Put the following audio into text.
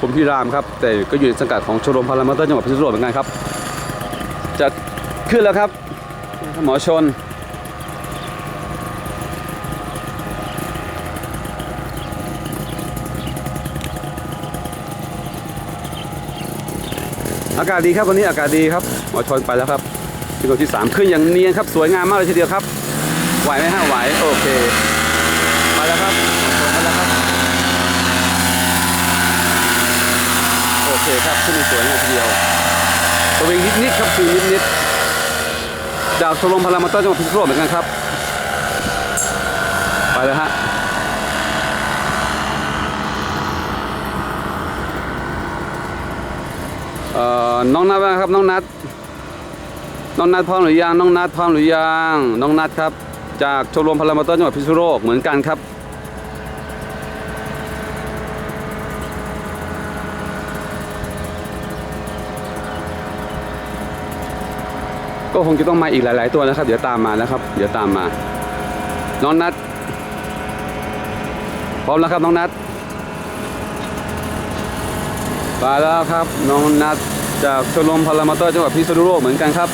ผมพิรามครับ แต่ก็อยู่ในสังกัดของชมรมพารามอเตอร์จังหวัดพิษณุโลกเหมือนกันครับ จะขึ้นแล้วครับหมอชน อากาศดีครับวันนี้อากาศดีครับ หมอชนไปแล้วครับกิโลที่สามขึ้นอย่างเนียนครับ สวยงามมากเลยทีเดียวครับ ไหวไหมฮะไหว โอเคไปแล้วครับหมอชนไปแล้วครับ โอเครับขึ้นสวยงามทีเดียวตัวเองนิดๆครับคือนิดๆจากชมรมพลามอเตอร์จังหวัดพิษณุโลกเหมือนกันครับ ไปแล้วฮะเอ่อน้องนัทครับน้องนัทน้องนัทพร้อมหรือยังน้องนัทพร้อมหรือยังน้องนัทครับ จากชมรมพลามอเตอร์จังหวัดพิษณุโลกเหมือนกันครับ ก็คงจะต้องมาอีกหลาย ๆ ตัวนะครับ เดี๋ยวตามมานะครับ เดี๋ยวตามมา น้องนัดพร้อมแล้วครับน้องนัดมาแล้วครับ น้องนัดจากชมรมพารามอเตอร์จังหวัดพิษณุโลกเหมือนกันครับ